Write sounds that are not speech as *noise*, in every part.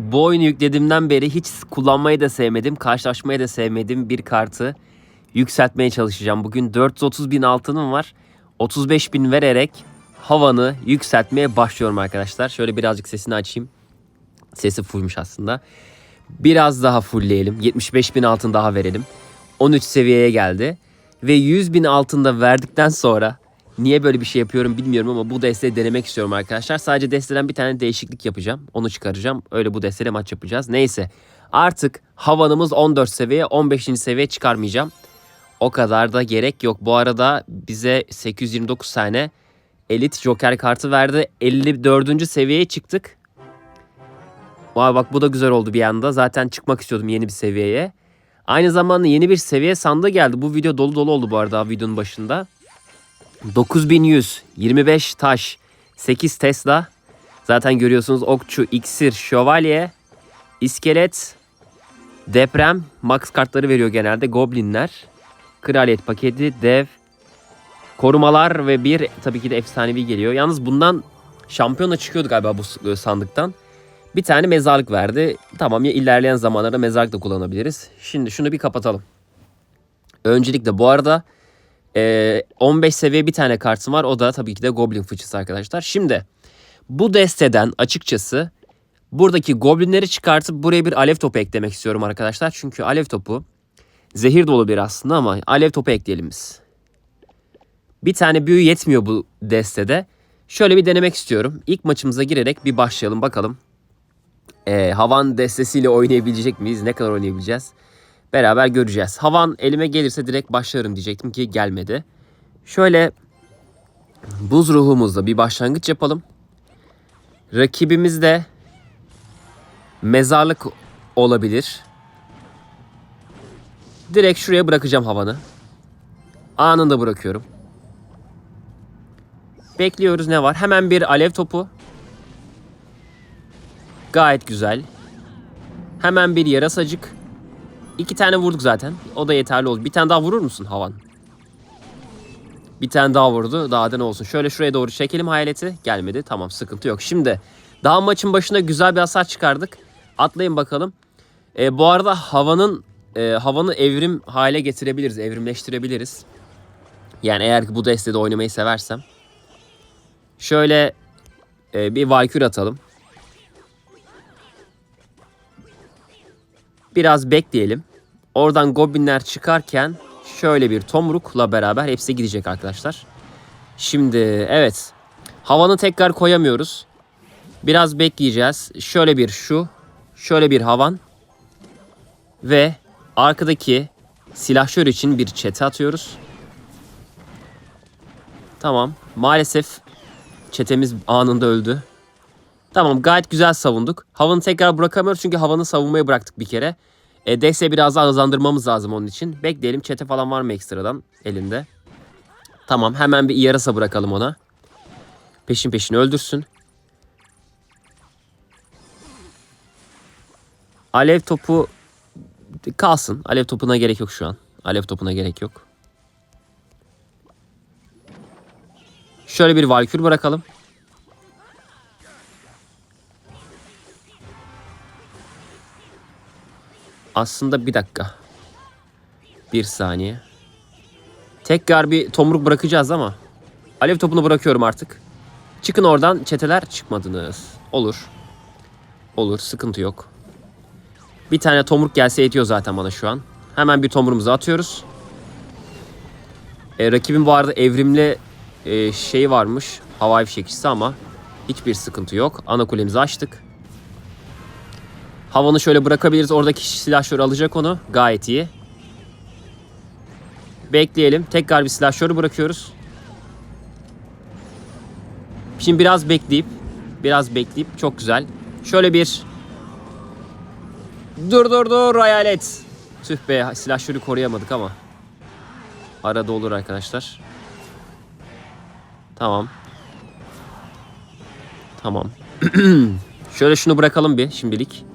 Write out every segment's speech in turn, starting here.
bu oyunu yüklediğimden beri hiç kullanmayı da sevmedim, karşılaşmayı da sevmediğim bir kartı yükseltmeye çalışacağım. Bugün 430 bin altınım var. 35 bin vererek havanı yükseltmeye başlıyorum arkadaşlar. Şöyle birazcık sesini açayım. Sesi fullmuş aslında. Biraz daha fullleyelim. 75 bin altın daha verelim. 13 seviyeye geldi. Ve 100 bin altında verdikten sonra niye böyle bir şey yapıyorum bilmiyorum ama bu desteği denemek istiyorum arkadaşlar. Sadece desteden bir tane değişiklik yapacağım. Onu çıkaracağım. Öyle bu desteyle maç yapacağız. Neyse artık havanımız 14 seviye 15. seviye çıkarmayacağım. O kadar da gerek yok. Bu arada bize 829 tane elit joker kartı verdi. 54. seviyeye çıktık. Vay bak bu da güzel oldu bir anda. Zaten çıkmak istiyordum yeni bir seviyeye. Aynı zamanda yeni bir seviye sandığı geldi. Bu video dolu dolu oldu bu arada videonun başında. 9100, 25 taş, 8 Tesla. Zaten görüyorsunuz okçu, iksir, şövalye, iskelet, deprem, max kartları veriyor genelde. Goblinler, kraliyet paketi, dev, korumalar ve bir tabii ki de efsanevi geliyor. Yalnız bundan şampiyona çıkıyordu galiba bu sandıktan. Bir tane mezarlık verdi. Tamam ya ilerleyen zamanlarda mezarlık da kullanabiliriz. Şimdi şunu bir kapatalım. Öncelikle bu arada e, 15 seviye bir tane kartım var. O da tabii ki de Goblin fıçısı arkadaşlar. Şimdi bu desteden açıkçası buradaki goblinleri çıkartıp buraya bir alev topu eklemek istiyorum arkadaşlar. Çünkü alev topu zehir dolu bir aslında ama alev topu ekleyelim biz. Bir tane büyü yetmiyor bu destede. Şöyle bir denemek istiyorum. İlk maçımıza girerek bir başlayalım bakalım. Ee, havan destesiyle oynayabilecek miyiz? Ne kadar oynayabileceğiz? Beraber göreceğiz. Havan elime gelirse direkt başlarım diyecektim ki gelmedi. Şöyle buz ruhumuzla bir başlangıç yapalım. Rakibimiz de mezarlık olabilir. Direkt şuraya bırakacağım havanı. Anında bırakıyorum. Bekliyoruz ne var? Hemen bir alev topu. Gayet güzel. Hemen bir yarasacık. İki tane vurduk zaten. O da yeterli oldu. Bir tane daha vurur musun havan? Bir tane daha vurdu. Daha da ne olsun. Şöyle şuraya doğru çekelim hayaleti. Gelmedi. Tamam sıkıntı yok. Şimdi daha maçın başında güzel bir hasar çıkardık. Atlayın bakalım. E, bu arada havanın e, havanı evrim hale getirebiliriz. Evrimleştirebiliriz. Yani eğer ki bu destede oynamayı seversem. Şöyle e, bir Valkür atalım. Biraz bekleyelim. Oradan goblinler çıkarken şöyle bir tomrukla beraber hepsi gidecek arkadaşlar. Şimdi evet. Havanı tekrar koyamıyoruz. Biraz bekleyeceğiz. Şöyle bir şu. Şöyle bir havan. Ve arkadaki silahşör için bir çete atıyoruz. Tamam. Maalesef çetemiz anında öldü. Tamam gayet güzel savunduk. Havanı tekrar bırakamıyoruz çünkü havanı savunmaya bıraktık bir kere. E, DS biraz daha hızlandırmamız lazım onun için. Bekleyelim çete falan var mı ekstradan elinde. Tamam hemen bir yarasa bırakalım ona. Peşin peşin öldürsün. Alev topu kalsın. Alev topuna gerek yok şu an. Alev topuna gerek yok. Şöyle bir valkür bırakalım. Aslında bir dakika. Bir saniye. Tekrar bir tomruk bırakacağız ama. Alev topunu bırakıyorum artık. Çıkın oradan çeteler çıkmadınız. Olur. Olur sıkıntı yok. Bir tane tomruk gelse yetiyor zaten bana şu an. Hemen bir tomruğumuzu atıyoruz. E, rakibin bu arada evrimli e, şey varmış. Havai fişekçisi ama hiçbir sıkıntı yok. Ana kulemizi açtık. Havanı şöyle bırakabiliriz. Oradaki silahşör alacak onu. Gayet iyi. Bekleyelim. Tekrar bir silahşörü bırakıyoruz. Şimdi biraz bekleyip biraz bekleyip çok güzel. Şöyle bir Dur dur dur hayalet. Tüh be silahşörü koruyamadık ama. Arada olur arkadaşlar. Tamam. Tamam. *clears throat* Şöyle şunu bırakalım bir şimdilik.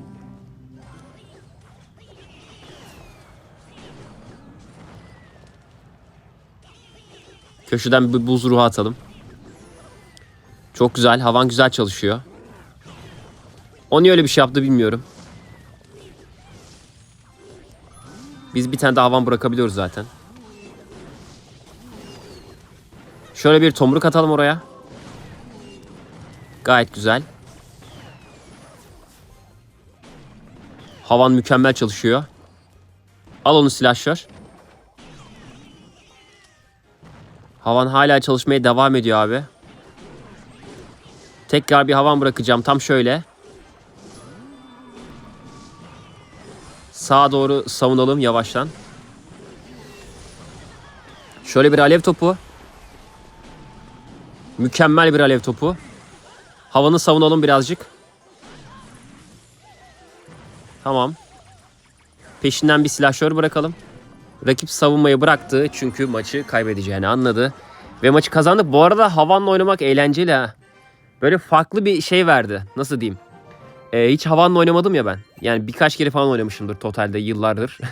Köşeden bir buz ruhu atalım. Çok güzel. Havan güzel çalışıyor. O niye öyle bir şey yaptı bilmiyorum. Biz bir tane daha havan bırakabiliyoruz zaten. Şöyle bir tomruk atalım oraya. Gayet güzel. Havan mükemmel çalışıyor. Al onu silahşör. Havan hala çalışmaya devam ediyor abi. Tekrar bir havan bırakacağım tam şöyle. Sağa doğru savunalım yavaştan. Şöyle bir alev topu. Mükemmel bir alev topu. Havanı savunalım birazcık. Tamam. Peşinden bir silahşör bırakalım. Rakip savunmayı bıraktı çünkü maçı kaybedeceğini anladı. Ve maçı kazandık. Bu arada havanla oynamak eğlenceli ha. Böyle farklı bir şey verdi. Nasıl diyeyim? Ee, hiç havanla oynamadım ya ben. Yani birkaç kere falan oynamışımdır totalde yıllardır. *laughs*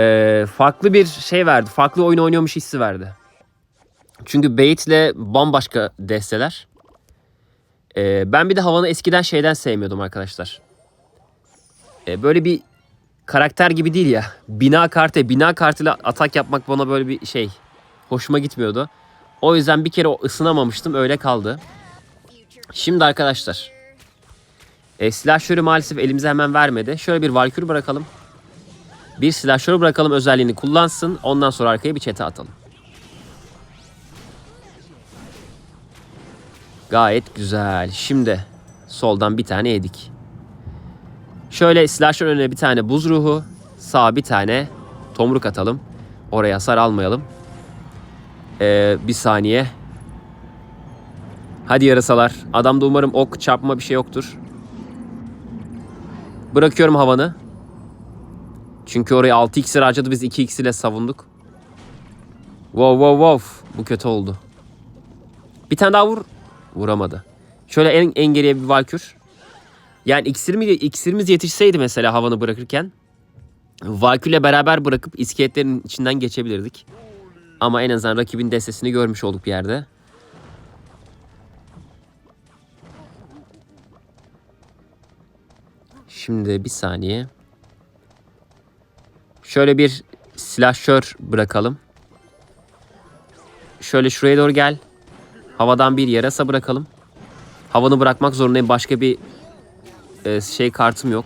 Ee, farklı bir şey verdi. Farklı oyun oynuyormuş hissi verdi. Çünkü Bait'le bambaşka desteler. Ee, ben bir de havanı eskiden şeyden sevmiyordum arkadaşlar. Ee, böyle bir karakter gibi değil ya. Bina kartı, bina kartıyla atak yapmak bana böyle bir şey. Hoşuma gitmiyordu. O yüzden bir kere ısınamamıştım öyle kaldı. Şimdi arkadaşlar. E, silahşörü maalesef elimize hemen vermedi. Şöyle bir valkür bırakalım. Bir silahşörü bırakalım özelliğini kullansın. Ondan sonra arkaya bir çete atalım. Gayet güzel. Şimdi soldan bir tane yedik. Şöyle slasher önüne bir tane buz ruhu. Sağa bir tane tomruk atalım. Oraya hasar almayalım. Ee, bir saniye. Hadi yarasalar. Adamda umarım ok çarpma bir şey yoktur. Bırakıyorum havanı. Çünkü oraya 6 iksir harcadı biz 2 iksir ile savunduk. Wow wow wow. Bu kötü oldu. Bir tane daha vur. Vuramadı. Şöyle en, en geriye bir valkür. Yani iksirimiz, iksirimiz yetişseydi mesela havanı bırakırken Valkür'le beraber bırakıp iskeletlerin içinden geçebilirdik. Ama en azından rakibin destesini görmüş olduk bir yerde. Şimdi bir saniye. Şöyle bir silahşör bırakalım. Şöyle şuraya doğru gel. Havadan bir yarasa bırakalım. Havanı bırakmak zorundayım. Başka bir e, şey kartım yok.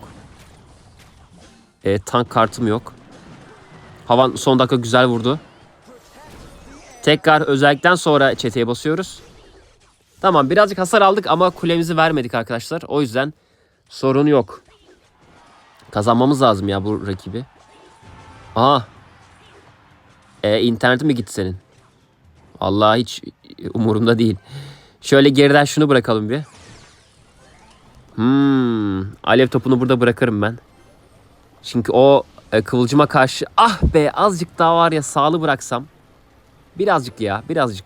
E, tank kartım yok. Havan son dakika güzel vurdu. Tekrar özellikten sonra çeteye basıyoruz. Tamam birazcık hasar aldık ama kulemizi vermedik arkadaşlar. O yüzden sorun yok. Kazanmamız lazım ya bu rakibi. Aha. E, internetin mi gitti senin? Allah hiç umurumda değil. Şöyle geriden şunu bırakalım bir. Hmm, alev topunu burada bırakırım ben. Çünkü o e, kıvılcıma karşı ah be azıcık daha var ya sağlı bıraksam. Birazcık ya birazcık.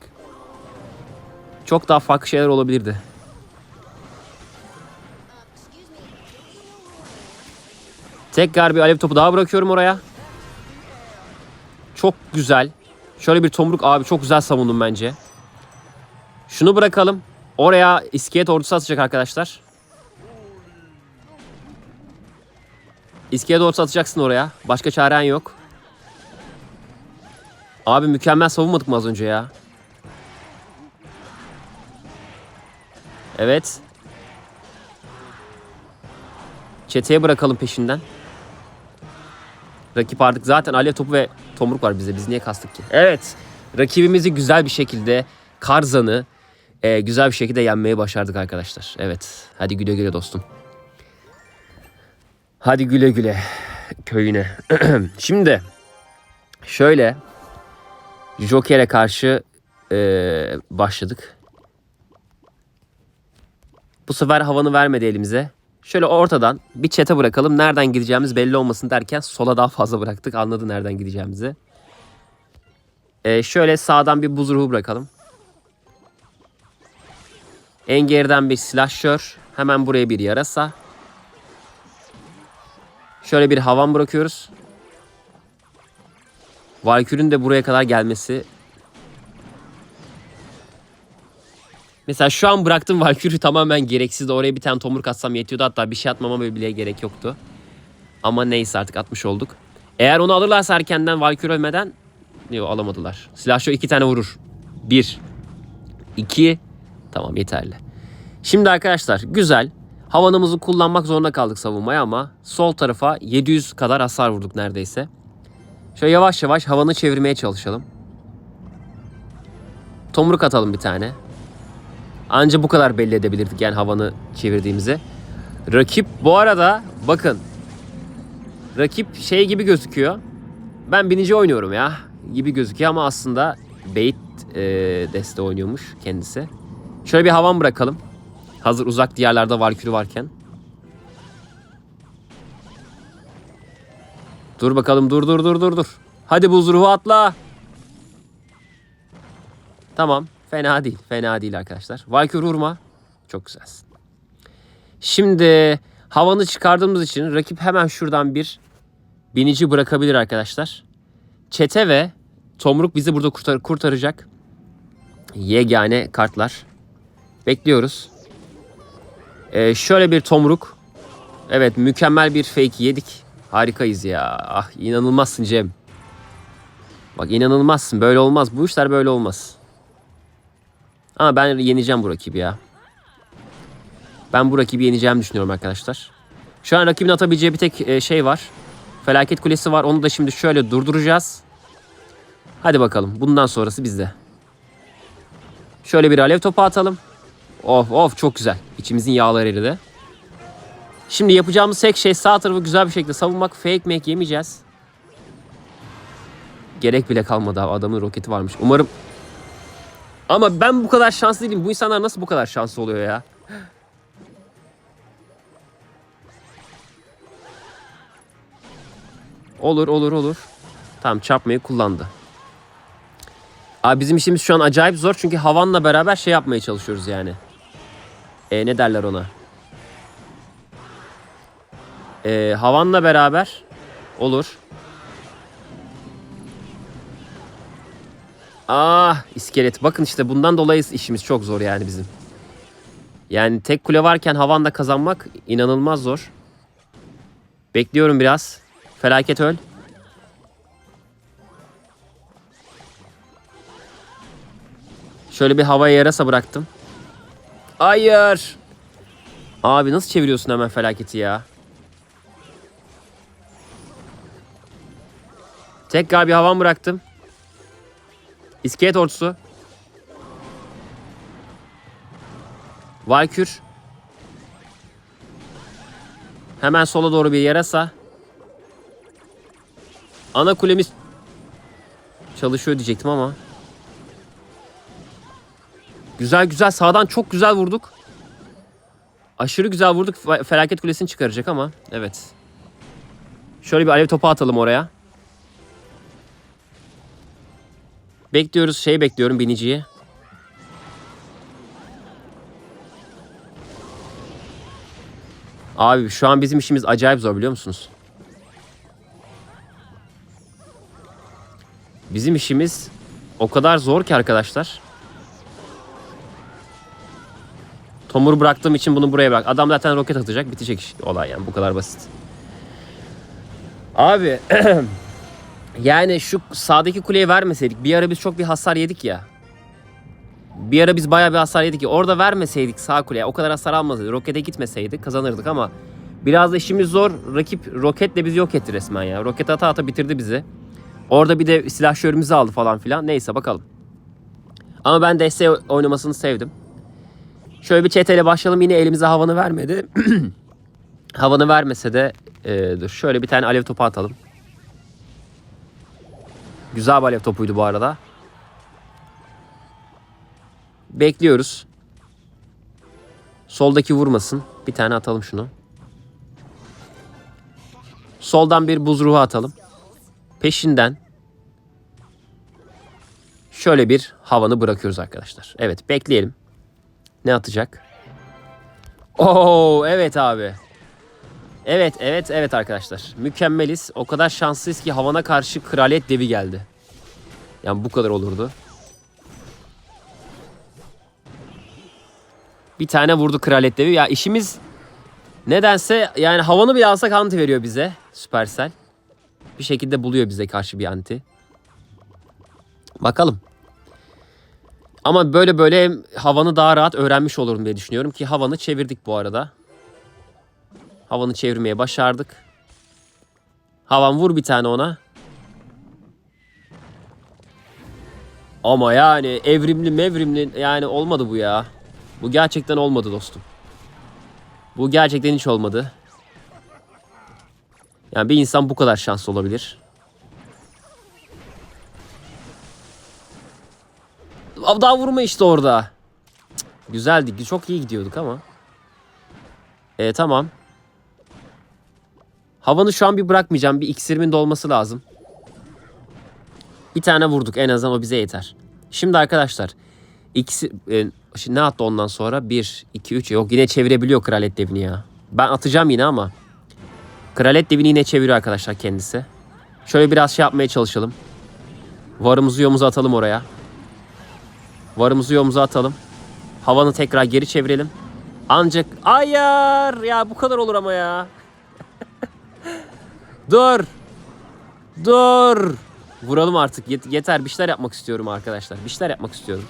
Çok daha farklı şeyler olabilirdi. Tekrar bir alev topu daha bırakıyorum oraya. Çok güzel. Şöyle bir tomruk abi çok güzel savundum bence. Şunu bırakalım. Oraya iskelet ordusu atacak arkadaşlar. İskelet ordusu atacaksın oraya. Başka çaren yok. Abi mükemmel savunmadık mı az önce ya? Evet. Çeteye bırakalım peşinden. Rakip artık zaten alev topu ve tomruk var bize. Biz niye kastık ki? Evet. Rakibimizi güzel bir şekilde Karzan'ı e, güzel bir şekilde yenmeyi başardık arkadaşlar. Evet. Hadi güle güle dostum. Hadi güle güle köyüne. *clears throat* Şimdi şöyle Joker'e karşı e, başladık. Bu sefer havanı vermedi elimize. Şöyle ortadan bir çete bırakalım. Nereden gideceğimiz belli olmasın derken sola daha fazla bıraktık. Anladı nereden gideceğimizi. Ee, şöyle sağdan bir buz ruhu bırakalım. En geriden bir silahşör. Hemen buraya bir yarasa. Şöyle bir havan bırakıyoruz. Valkür'ün de buraya kadar gelmesi Mesela şu an bıraktım Valkyrie tamamen gereksiz. Oraya bir tane tomruk atsam yetiyordu. Hatta bir şey atmama bile gerek yoktu. Ama neyse artık atmış olduk. Eğer onu alırlarsa erkenden Valkyrie ölmeden yok alamadılar. Silah şu iki tane vurur. Bir. iki. Tamam yeterli. Şimdi arkadaşlar güzel. Havanımızı kullanmak zorunda kaldık savunmaya ama sol tarafa 700 kadar hasar vurduk neredeyse. Şöyle yavaş yavaş havanı çevirmeye çalışalım. Tomruk atalım bir tane. Anca bu kadar belli edebilirdik yani havanı çevirdiğimizi. Rakip bu arada bakın. Rakip şey gibi gözüküyor. Ben binici oynuyorum ya gibi gözüküyor ama aslında bait e, deste oynuyormuş kendisi. Şöyle bir havan bırakalım. Hazır uzak diyarlarda Valkyrie varken. Dur bakalım dur dur dur dur dur. Hadi buz ruhu atla. Tamam. Fena değil. Fena değil arkadaşlar. Valkyrie vurma. Çok güzelsin. Şimdi havanı çıkardığımız için rakip hemen şuradan bir binici bırakabilir arkadaşlar. Çete ve Tomruk bizi burada kurtar kurtaracak. Yegane kartlar. Bekliyoruz. Ee, şöyle bir Tomruk. Evet mükemmel bir fake yedik. Harikayız ya. Ah inanılmazsın Cem. Bak inanılmazsın. Böyle olmaz. Bu işler böyle olmaz. Ama ben yeneceğim bu rakibi ya. Ben bu rakibi yeneceğimi düşünüyorum arkadaşlar. Şu an rakibin atabileceği bir tek e, şey var. Felaket kulesi var. Onu da şimdi şöyle durduracağız. Hadi bakalım. Bundan sonrası bizde. Şöyle bir alev topu atalım. Of of çok güzel. İçimizin yağları eridi. Şimdi yapacağımız tek şey sağ tarafı güzel bir şekilde savunmak. Fake make yemeyeceğiz. Gerek bile kalmadı abi. Adamın roketi varmış. Umarım... Ama ben bu kadar şanslı değilim. Bu insanlar nasıl bu kadar şanslı oluyor ya? Olur olur olur. Tamam çarpmayı kullandı. Abi bizim işimiz şu an acayip zor çünkü havanla beraber şey yapmaya çalışıyoruz yani. E, ne derler ona? E, havanla beraber olur. Ah iskelet. Bakın işte bundan dolayı işimiz çok zor yani bizim. Yani tek kule varken havanla kazanmak inanılmaz zor. Bekliyorum biraz. Felaket öl. Şöyle bir havaya yarasa bıraktım. Hayır. Abi nasıl çeviriyorsun hemen felaketi ya? Tekrar bir havan bıraktım. İskelet ordusu. Valkür. Hemen sola doğru bir yarasa. Ana kulemiz çalışıyor diyecektim ama. Güzel güzel sağdan çok güzel vurduk. Aşırı güzel vurduk. Fe- Felaket kulesini çıkaracak ama evet. Şöyle bir alev topu atalım oraya. Bekliyoruz şey bekliyorum biniciyi. Abi şu an bizim işimiz acayip zor biliyor musunuz? Bizim işimiz o kadar zor ki arkadaşlar. Tomur bıraktığım için bunu buraya bırak. Adam zaten roket atacak. Bitecek iş. olay yani. Bu kadar basit. Abi *clears throat* yani şu sağdaki kuleyi vermeseydik. Bir ara biz çok bir hasar yedik ya. Bir ara biz bayağı bir hasar yedik ya. Orada vermeseydik sağ kuleye. O kadar hasar almasaydık. Rokete gitmeseydik kazanırdık ama biraz da işimiz zor. Rakip roketle bizi yok etti resmen ya. Roket ata ata bitirdi bizi. Orada bir de silahşörümüzü aldı falan filan. Neyse bakalım. Ama ben desteği oynamasını sevdim. Şöyle bir çeteyle başlayalım. Yine elimize havanı vermedi. *clears throat* havanı vermese de e, dur şöyle bir tane alev topu atalım. Güzel bir alev topuydu bu arada. Bekliyoruz. Soldaki vurmasın. Bir tane atalım şunu. Soldan bir buz ruhu atalım. Peşinden şöyle bir havanı bırakıyoruz arkadaşlar. Evet bekleyelim. Ne atacak? Oo evet abi. Evet evet evet arkadaşlar. Mükemmeliz. O kadar şanslıyız ki havana karşı kraliyet devi geldi. Yani bu kadar olurdu. Bir tane vurdu kraliyet devi. Ya işimiz nedense yani havanı bile alsak anti veriyor bize Supercell. Bir şekilde buluyor bize karşı bir anti. Bakalım. Ama böyle böyle havanı daha rahat öğrenmiş olurum diye düşünüyorum ki havanı çevirdik bu arada. Havanı çevirmeye başardık. Havan vur bir tane ona. Ama yani evrimli mevrimli yani olmadı bu ya. Bu gerçekten olmadı dostum. Bu gerçekten hiç olmadı. Yani bir insan bu kadar şanslı olabilir. Daha vurma işte orada. Güzeldi. Çok iyi gidiyorduk ama. E tamam. Havanı şu an bir bırakmayacağım. Bir iksirimin dolması lazım. Bir tane vurduk. En azından o bize yeter. Şimdi arkadaşlar. İkisi, e, şimdi ne attı ondan sonra? 1, 2, 3. Yok yine çevirebiliyor kraliyet devini ya. Ben atacağım yine ama. Kraliyet devini yine çeviriyor arkadaşlar kendisi. Şöyle biraz şey yapmaya çalışalım. Varımızı yomuzu atalım oraya. Varımızı yomuzu atalım. Havanı tekrar geri çevirelim. Ancak ayar ya bu kadar olur ama ya. *laughs* Dur. Dur. Vuralım artık. Yet- yeter. Bir şeyler yapmak istiyorum arkadaşlar. Bir şeyler yapmak istiyorum.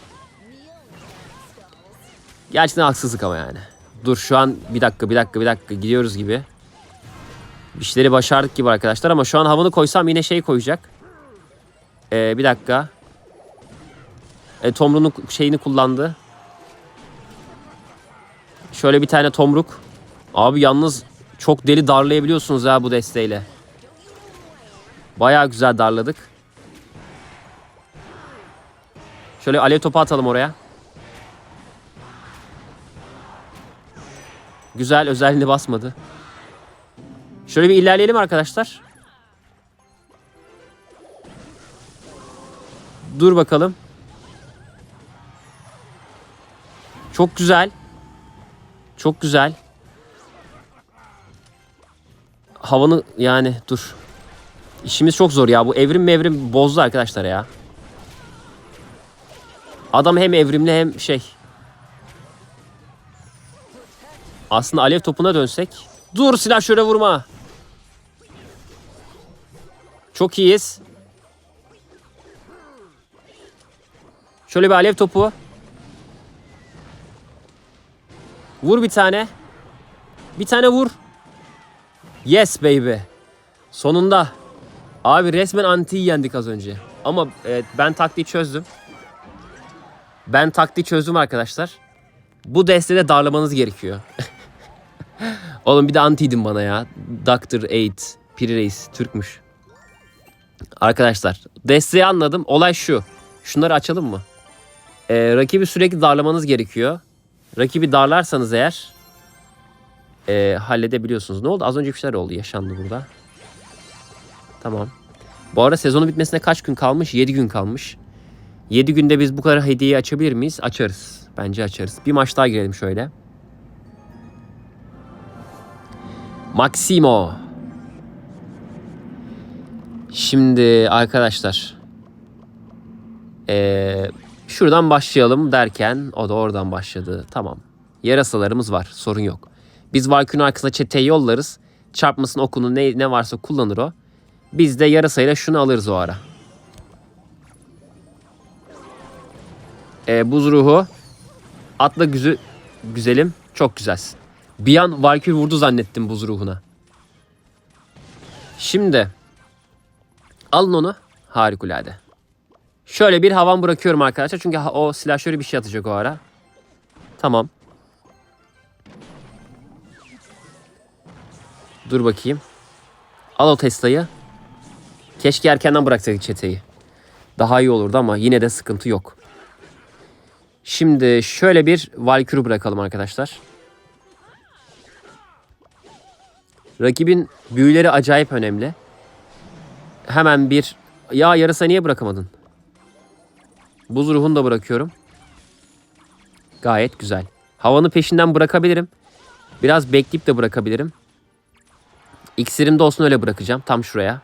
Gerçekten haksızlık ama yani. Dur şu an bir dakika bir dakika bir dakika gidiyoruz gibi. Bir şeyleri başardık gibi arkadaşlar ama şu an havanı koysam yine şey koyacak. Ee, bir dakika. E, Tomru'nun şeyini kullandı. Şöyle bir tane Tomruk. Abi yalnız çok deli darlayabiliyorsunuz ha bu desteğiyle. Bayağı güzel darladık. Şöyle alev topu atalım oraya. Güzel özelliğini basmadı. Şöyle bir ilerleyelim arkadaşlar. Dur bakalım. Çok güzel. Çok güzel. Havanı yani dur. İşimiz çok zor ya. Bu evrim mevrim bozdu arkadaşlar ya. Adam hem evrimli hem şey. Aslında alev topuna dönsek. Dur silah şöyle vurma. Çok iyiyiz. Şöyle bir alev topu. Vur bir tane. Bir tane vur. Yes baby. Sonunda. Abi resmen antiyi yendik az önce. Ama evet, ben taktiği çözdüm. Ben taktiği çözdüm arkadaşlar. Bu destede darlamanız gerekiyor. *laughs* Oğlum bir de antiydin bana ya. Doctor Eight. Piri Reis. Türkmüş. Arkadaşlar desteği anladım. Olay şu. Şunları açalım mı? Ee, rakibi sürekli darlamanız gerekiyor. Rakibi darlarsanız eğer e, halledebiliyorsunuz. Ne oldu? Az önce bir şeyler oldu. Yaşandı burada. Tamam. Bu arada sezonun bitmesine kaç gün kalmış? 7 gün kalmış. 7 günde biz bu kadar hediyeyi açabilir miyiz? Açarız. Bence açarız. Bir maç daha girelim şöyle. Maximo. Şimdi arkadaşlar. Ee, şuradan başlayalım derken o da oradan başladı. Tamam. Yarasalarımız var. Sorun yok. Biz Valkyrie'nin arkasına çeteyi yollarız. Çarpmasın okunu ne, ne varsa kullanır o. Biz de yarasayla şunu alırız o ara. Ee, buz ruhu. Atla güzü, güzelim. Çok güzelsin. Bir an Valkyrie vurdu zannettim buz ruhuna. Şimdi. Alın onu. Harikulade. Şöyle bir havan bırakıyorum arkadaşlar. Çünkü o silahşörü bir şey atacak o ara. Tamam. Dur bakayım. Al o Tesla'yı. Keşke erkenden bıraksaydık çeteyi. Daha iyi olurdu ama yine de sıkıntı yok. Şimdi şöyle bir Valkyrie bırakalım arkadaşlar. Rakibin büyüleri acayip önemli. Hemen bir... Ya yarısa niye bırakamadın? Buz ruhunu da bırakıyorum. Gayet güzel. Havanı peşinden bırakabilirim. Biraz bekleyip de bırakabilirim. İksirim de olsun öyle bırakacağım. Tam şuraya.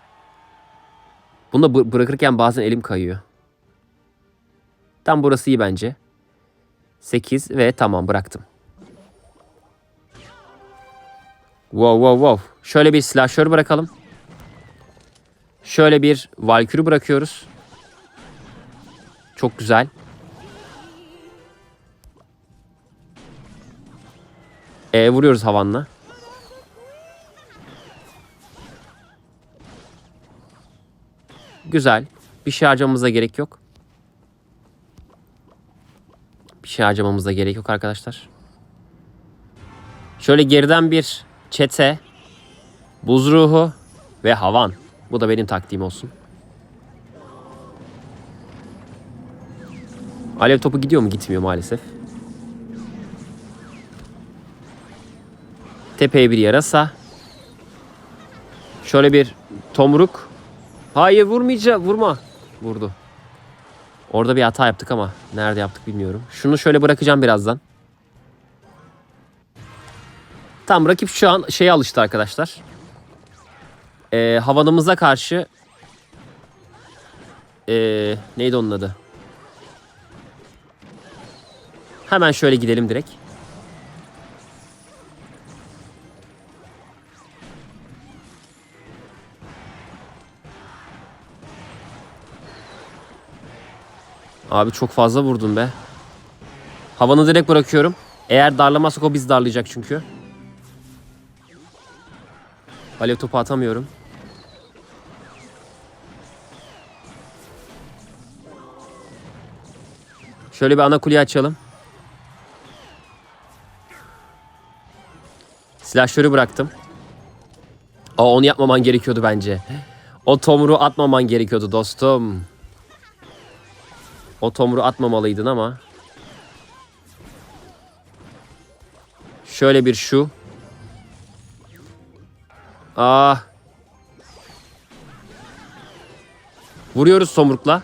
Bunu da bırakırken bazen elim kayıyor. Tam burası iyi bence. 8 ve tamam bıraktım. Wow wow wow. Şöyle bir slasher bırakalım. Şöyle bir valkürü bırakıyoruz. Çok güzel. E vuruyoruz havanla. Güzel. Bir şey harcamamıza gerek yok. Bir şey harcamamıza gerek yok arkadaşlar. Şöyle geriden bir çete, buz ruhu ve havan. Bu da benim taktiğim olsun. Alev topu gidiyor mu? Gitmiyor maalesef. Tepeye bir yarasa. Şöyle bir tomruk. Hayır vurmayacağım. Vurma. Vurdu. Orada bir hata yaptık ama nerede yaptık bilmiyorum. Şunu şöyle bırakacağım birazdan. Tam rakip şu an şeye alıştı arkadaşlar. Ee, havanımıza karşı ee, neydi onun adı? Hemen şöyle gidelim direkt. Abi çok fazla vurdum be. Havanı direkt bırakıyorum. Eğer darlamazsak o biz darlayacak çünkü. Alev topu atamıyorum. Şöyle bir ana kuleyi açalım. Silahşörü bıraktım. Aa, onu yapmaman gerekiyordu bence. O tomru atmaman gerekiyordu dostum. O tomru atmamalıydın ama. Şöyle bir şu. Ah. Vuruyoruz tomrukla.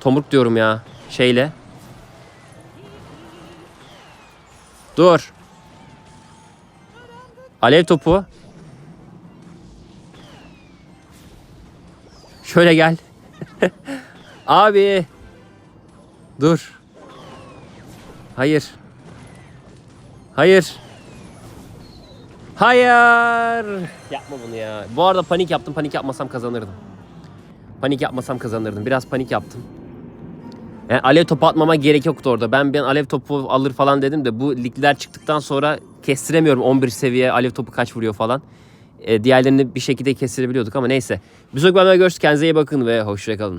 Tomruk diyorum ya. Şeyle. Dur. Alev topu. Şöyle gel. *laughs* Abi. Dur. Hayır. Hayır. Hayır. Yapma bunu ya. Bu arada panik yaptım. Panik yapmasam kazanırdım. Panik yapmasam kazanırdım. Biraz panik yaptım. Yani alev topu atmama gerek yoktu orada. Ben ben alev topu alır falan dedim de bu ligler çıktıktan sonra kestiremiyorum 11 seviye alev topu kaç vuruyor falan. E, diğerlerini bir şekilde kestirebiliyorduk ama neyse. Sonraki bölümde görüşürüz. Kendinize iyi bakın ve hoşçakalın.